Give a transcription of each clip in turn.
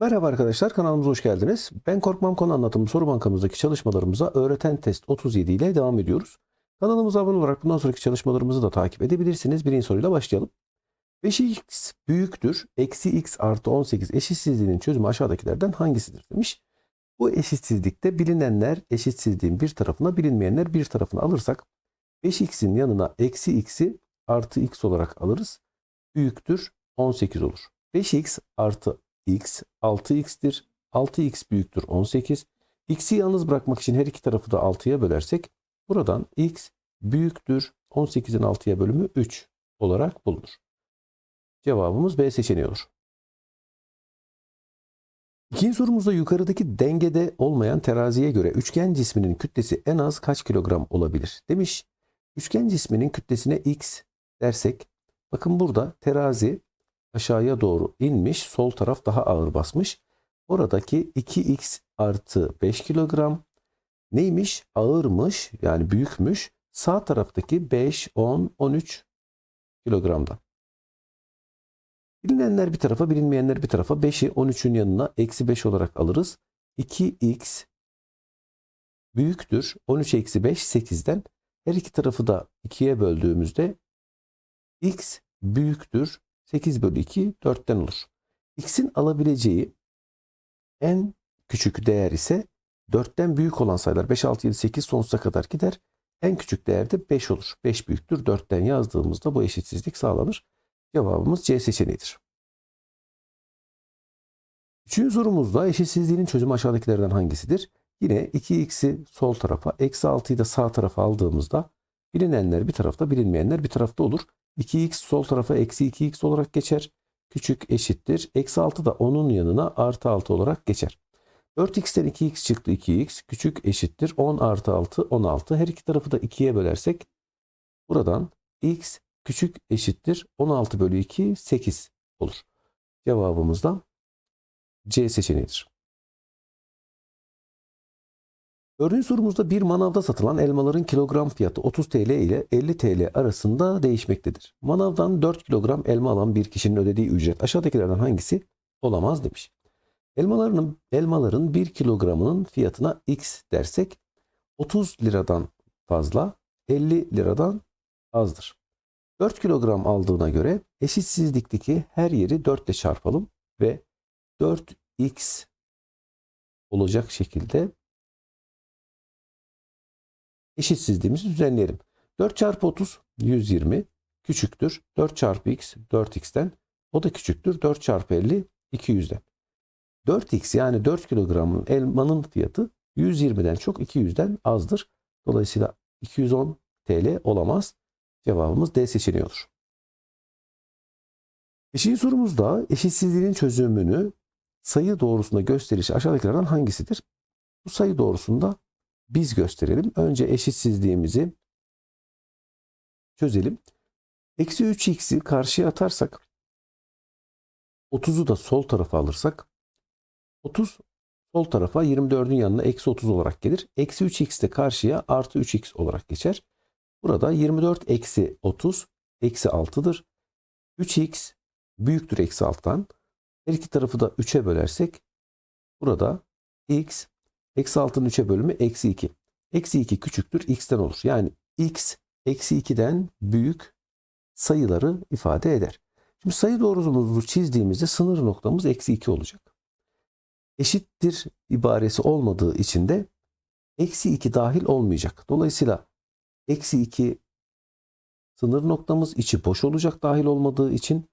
Merhaba arkadaşlar kanalımıza hoş geldiniz. Ben Korkmam Konu Anlatımı soru bankamızdaki çalışmalarımıza öğreten test 37 ile devam ediyoruz. Kanalımıza abone olarak bundan sonraki çalışmalarımızı da takip edebilirsiniz. Birinci soruyla başlayalım. 5x büyüktür. Eksi x artı 18 eşitsizliğinin çözümü aşağıdakilerden hangisidir demiş. Bu eşitsizlikte bilinenler eşitsizliğin bir tarafına bilinmeyenler bir tarafına alırsak 5x'in yanına eksi x'i artı x olarak alırız. Büyüktür 18 olur. 5x artı x 6x'tir. 6x büyüktür 18. x'i yalnız bırakmak için her iki tarafı da 6'ya bölersek buradan x büyüktür 18'in 6'ya bölümü 3 olarak bulunur. Cevabımız B seçeneği olur. İkinci sorumuzda yukarıdaki dengede olmayan teraziye göre üçgen cisminin kütlesi en az kaç kilogram olabilir demiş. Üçgen cisminin kütlesine x dersek bakın burada terazi aşağıya doğru inmiş. Sol taraf daha ağır basmış. Oradaki 2x artı 5 kilogram neymiş? Ağırmış yani büyükmüş. Sağ taraftaki 5, 10, 13 kilogramda. Bilinenler bir tarafa bilinmeyenler bir tarafa 5'i 13'ün yanına eksi 5 olarak alırız. 2x büyüktür 13 eksi 5 8'den her iki tarafı da 2'ye böldüğümüzde x büyüktür 8 bölü 2 4'ten olur. X'in alabileceği en küçük değer ise 4'ten büyük olan sayılar 5, 6, 7, 8 sonsuza kadar gider. En küçük değer de 5 olur. 5 büyüktür 4'ten yazdığımızda bu eşitsizlik sağlanır. Cevabımız C seçeneğidir. Üçüncü sorumuzda eşitsizliğin çözümü aşağıdakilerden hangisidir? Yine 2x'i sol tarafa, eksi 6'yı da sağ tarafa aldığımızda bilinenler bir tarafta, bilinmeyenler bir tarafta olur. 2x sol tarafa eksi 2x olarak geçer. Küçük eşittir. Eksi 6 da onun yanına artı 6 olarak geçer. 4x'ten 2x çıktı 2x. Küçük eşittir. 10 artı 6 16. Her iki tarafı da 2'ye bölersek buradan x küçük eşittir. 16 bölü 2 8 olur. Cevabımız da C seçeneğidir. Dördüncü sorumuzda bir manavda satılan elmaların kilogram fiyatı 30 TL ile 50 TL arasında değişmektedir. Manavdan 4 kilogram elma alan bir kişinin ödediği ücret aşağıdakilerden hangisi olamaz demiş. Elmaların, elmaların 1 kilogramının fiyatına x dersek 30 liradan fazla 50 liradan azdır. 4 kilogram aldığına göre eşitsizlikteki her yeri 4 ile çarpalım ve 4x olacak şekilde eşitsizliğimizi düzenleyelim. 4 çarpı 30 120 küçüktür. 4 çarpı x 4x'ten o da küçüktür. 4 çarpı 50 200'den. 4x yani 4 kilogramın elmanın fiyatı 120'den çok 200'den azdır. Dolayısıyla 210 TL olamaz. Cevabımız D seçeneği olur. Beşinci sorumuzda eşitsizliğin çözümünü sayı doğrusunda gösterişi aşağıdakilerden hangisidir? Bu sayı doğrusunda biz gösterelim. Önce eşitsizliğimizi çözelim. Eksi 3x'i karşıya atarsak 30'u da sol tarafa alırsak 30 sol tarafa 24'ün yanına eksi 30 olarak gelir. Eksi 3x de karşıya artı 3x olarak geçer. Burada 24 eksi 30 eksi 6'dır. 3x büyüktür eksi 6'dan. Her iki tarafı da 3'e bölersek burada x eksi 6'nın 3'e bölümü eksi 2. Eksi 2 küçüktür x'ten olur. Yani x eksi 2'den büyük sayıları ifade eder. Şimdi sayı doğrusumuzu çizdiğimizde sınır noktamız eksi 2 olacak. Eşittir ibaresi olmadığı için de eksi 2 dahil olmayacak. Dolayısıyla eksi 2 sınır noktamız içi boş olacak dahil olmadığı için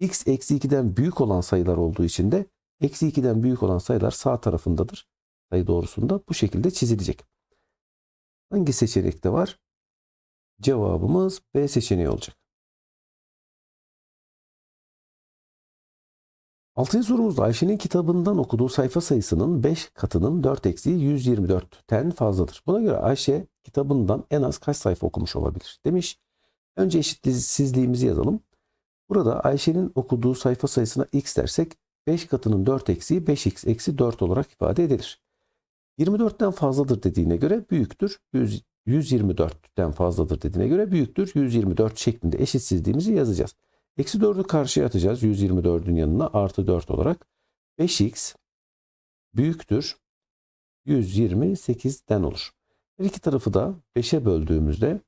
x eksi 2'den büyük olan sayılar olduğu için de eksi 2'den büyük olan sayılar sağ tarafındadır. Sayı doğrusunda bu şekilde çizilecek. Hangi seçenekte var? Cevabımız B seçeneği olacak. Altıncı sorumuzda Ayşe'nin kitabından okuduğu sayfa sayısının 5 katının 4 eksiği 124'ten fazladır. Buna göre Ayşe kitabından en az kaç sayfa okumuş olabilir demiş. Önce eşitsizliğimizi yazalım. Burada Ayşe'nin okuduğu sayfa sayısına x dersek 5 katının 4 eksiği 5x eksi 4 olarak ifade edilir. 24'ten fazladır dediğine göre büyüktür. 100, 124'ten fazladır dediğine göre büyüktür. 124 şeklinde eşitsizliğimizi yazacağız. Eksi 4'ü karşıya atacağız 124'ün yanına artı 4 olarak. 5x büyüktür 128'den olur. Her iki tarafı da 5'e böldüğümüzde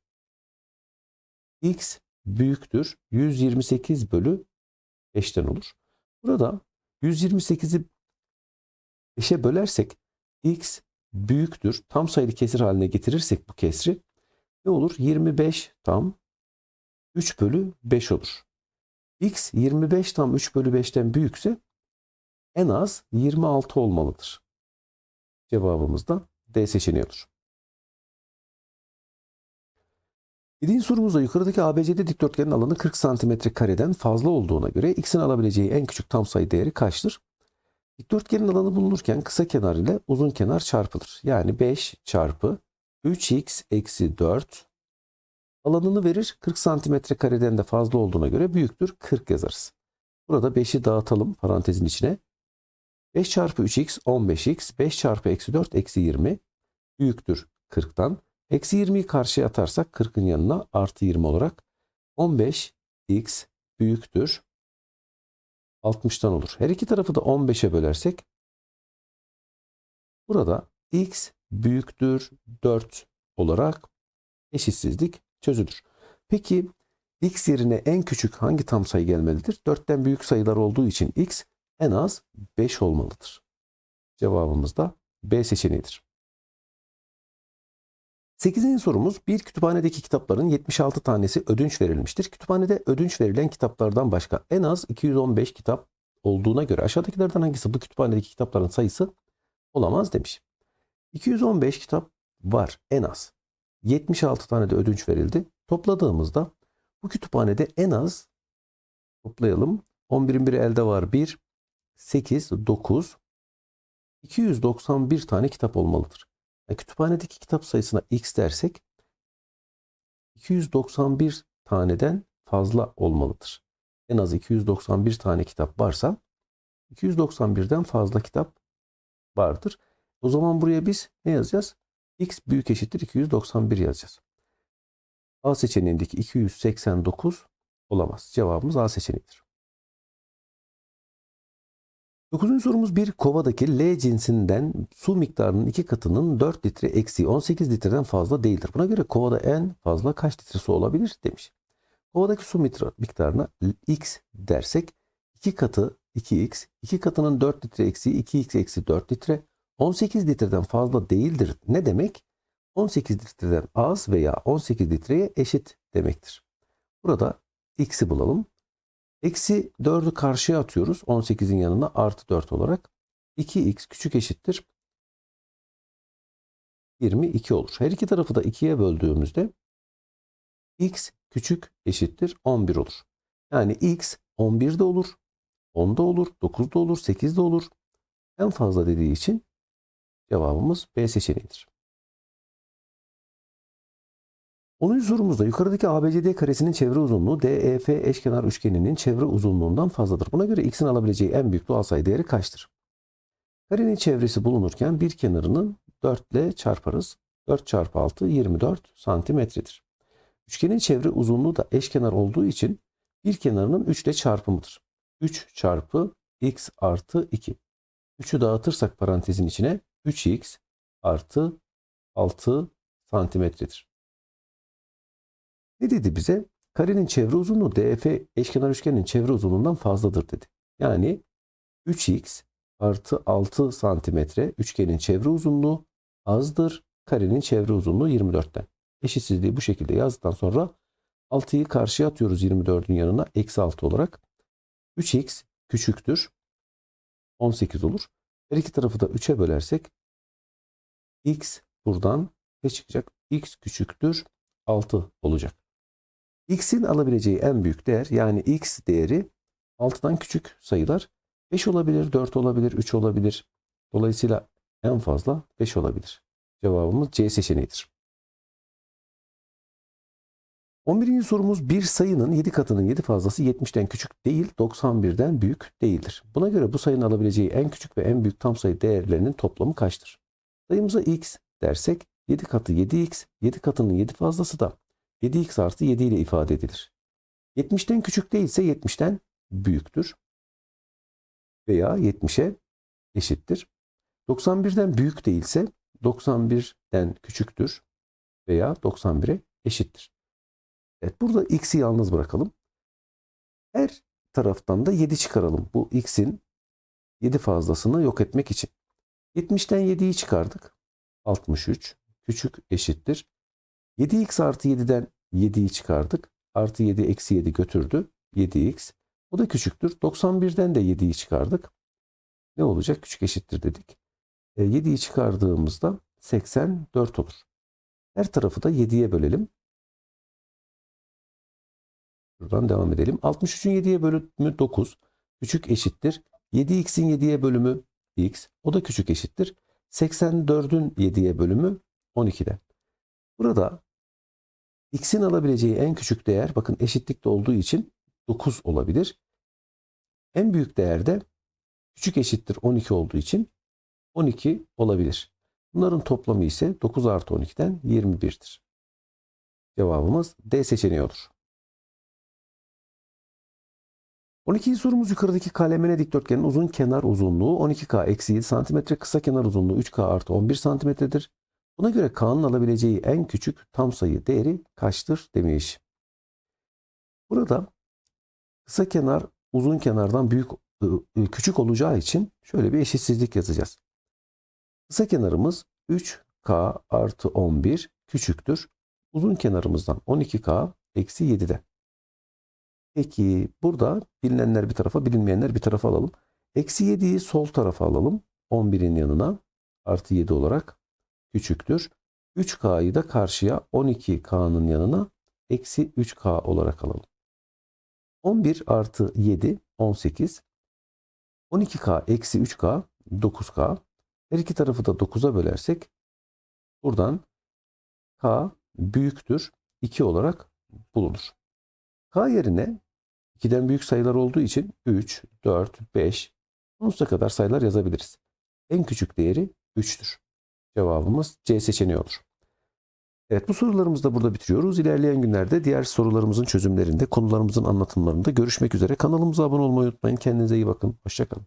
x büyüktür 128 bölü 5'ten olur. Burada 128'i 5'e bölersek x büyüktür. Tam sayılı kesir haline getirirsek bu kesri ne olur? 25 tam 3 bölü 5 olur. x 25 tam 3 bölü 5'ten büyükse en az 26 olmalıdır. Cevabımız da D seçeneği olur. Yedinci sorumuzda yukarıdaki ABCD dikdörtgenin alanı 40 cm kareden fazla olduğuna göre x'in alabileceği en küçük tam sayı değeri kaçtır? Dikdörtgenin alanı bulunurken kısa kenar ile uzun kenar çarpılır. Yani 5 çarpı 3x eksi 4 alanını verir. 40 cm kareden de fazla olduğuna göre büyüktür 40 yazarız. Burada 5'i dağıtalım parantezin içine. 5 çarpı 3x 15x 5 çarpı eksi 4 eksi 20 büyüktür 40'tan. Eksi 20'yi karşıya atarsak 40'ın yanına artı 20 olarak 15x büyüktür 60'tan olur. Her iki tarafı da 15'e bölersek burada x büyüktür 4 olarak eşitsizlik çözülür. Peki x yerine en küçük hangi tam sayı gelmelidir? 4'ten büyük sayılar olduğu için x en az 5 olmalıdır. Cevabımız da B seçeneğidir. 8. sorumuz bir kütüphanedeki kitapların 76 tanesi ödünç verilmiştir. Kütüphanede ödünç verilen kitaplardan başka en az 215 kitap olduğuna göre aşağıdakilerden hangisi bu kütüphanedeki kitapların sayısı olamaz demiş. 215 kitap var en az. 76 tane de ödünç verildi. Topladığımızda bu kütüphanede en az toplayalım. 11'in biri elde var 1, 8, 9, 291 tane kitap olmalıdır. Yani kütüphanedeki kitap sayısına x dersek 291 taneden fazla olmalıdır. En az 291 tane kitap varsa 291'den fazla kitap vardır. O zaman buraya biz ne yazacağız? x büyük eşittir 291 yazacağız. A seçeneğindeki 289 olamaz. Cevabımız A seçeneğidir. Dokuzuncu sorumuz bir kovadaki L cinsinden su miktarının iki katının 4 litre eksi 18 litreden fazla değildir. Buna göre kovada en fazla kaç litre su olabilir demiş. Kovadaki su miktarına x dersek 2 katı 2x, 2 katının 4 litre eksi 2x eksi 4 litre 18 litreden fazla değildir. Ne demek? 18 litreden az veya 18 litreye eşit demektir. Burada x'i bulalım. Eksi 4'ü karşıya atıyoruz. 18'in yanına artı 4 olarak. 2x küçük eşittir. 22 olur. Her iki tarafı da 2'ye böldüğümüzde x küçük eşittir 11 olur. Yani x 11'de olur, 10'da olur, 9'da olur, 8'de olur. En fazla dediği için cevabımız B seçeneğidir. 10. sorumuzda yukarıdaki ABCD karesinin çevre uzunluğu DEF eşkenar üçgeninin çevre uzunluğundan fazladır. Buna göre x'in alabileceği en büyük doğal sayı değeri kaçtır? Karenin çevresi bulunurken bir kenarını 4 ile çarparız. 4 çarpı 6 24 santimetredir. Üçgenin çevre uzunluğu da eşkenar olduğu için bir kenarının 3 ile çarpımıdır. 3 çarpı x artı 2. 3'ü dağıtırsak parantezin içine 3x artı 6 santimetredir. Ne dedi bize? Karenin çevre uzunluğu DF eşkenar üçgenin çevre uzunluğundan fazladır dedi. Yani 3x artı 6 santimetre üçgenin çevre uzunluğu azdır. Karenin çevre uzunluğu 24'ten. Eşitsizliği bu şekilde yazdıktan sonra 6'yı karşıya atıyoruz 24'ün yanına. Eksi 6 olarak. 3x küçüktür. 18 olur. Her iki tarafı da 3'e bölersek x buradan ne çıkacak? x küçüktür 6 olacak. X'in alabileceği en büyük değer yani x değeri 6'dan küçük sayılar 5 olabilir, 4 olabilir, 3 olabilir. Dolayısıyla en fazla 5 olabilir. Cevabımız C seçeneğidir. 11. sorumuz bir sayının 7 katının 7 fazlası 70'ten küçük değil 91'den büyük değildir. Buna göre bu sayının alabileceği en küçük ve en büyük tam sayı değerlerinin toplamı kaçtır? Sayımıza x dersek 7 katı 7x, 7 katının 7 fazlası da 7x artı 7 ile ifade edilir. 70'ten küçük değilse 70'ten büyüktür. veya 70'e eşittir. 91'den büyük değilse 91'den küçüktür veya 91'e eşittir. Evet burada x'i yalnız bırakalım. Her taraftan da 7 çıkaralım. Bu x'in 7 fazlasını yok etmek için. 70'ten 7'yi çıkardık. 63 küçük eşittir. 7x artı 7'den 7'yi çıkardık. Artı 7 eksi 7 götürdü. 7x. O da küçüktür. 91'den de 7'yi çıkardık. Ne olacak? Küçük eşittir dedik. E, 7'yi çıkardığımızda 84 olur. Her tarafı da 7'ye bölelim. Buradan devam edelim. 63'ün 7'ye bölümü 9. Küçük eşittir. 7x'in 7'ye bölümü x. O da küçük eşittir. 84'ün 7'ye bölümü 12'den. Burada x'in alabileceği en küçük değer bakın eşitlikte olduğu için 9 olabilir. En büyük değer de küçük eşittir 12 olduğu için 12 olabilir. Bunların toplamı ise 9 artı 12'den 21'dir. Cevabımız D seçeneği olur. 12. sorumuz yukarıdaki kalemine dikdörtgenin uzun kenar uzunluğu 12K eksi 7 cm, kısa kenar uzunluğu 3K artı 11 cm'dir. Buna göre K'nın alabileceği en küçük tam sayı değeri kaçtır demiş. Burada kısa kenar uzun kenardan büyük ı, küçük olacağı için şöyle bir eşitsizlik yazacağız. Kısa kenarımız 3K artı 11 küçüktür. Uzun kenarımızdan 12K eksi 7'de. Peki burada bilinenler bir tarafa bilinmeyenler bir tarafa alalım. Eksi 7'yi sol tarafa alalım. 11'in yanına artı 7 olarak küçüktür. 3K'yı da karşıya 12K'nın yanına eksi 3K olarak alalım. 11 artı 7 18. 12K eksi 3K 9K. Her iki tarafı da 9'a bölersek buradan K büyüktür 2 olarak bulunur. K yerine 2'den büyük sayılar olduğu için 3, 4, 5, sonsuza kadar sayılar yazabiliriz. En küçük değeri 3'tür. Cevabımız C seçeneği olur. Evet bu sorularımızı da burada bitiriyoruz. İlerleyen günlerde diğer sorularımızın çözümlerinde, konularımızın anlatımlarında görüşmek üzere. Kanalımıza abone olmayı unutmayın. Kendinize iyi bakın. Hoşçakalın.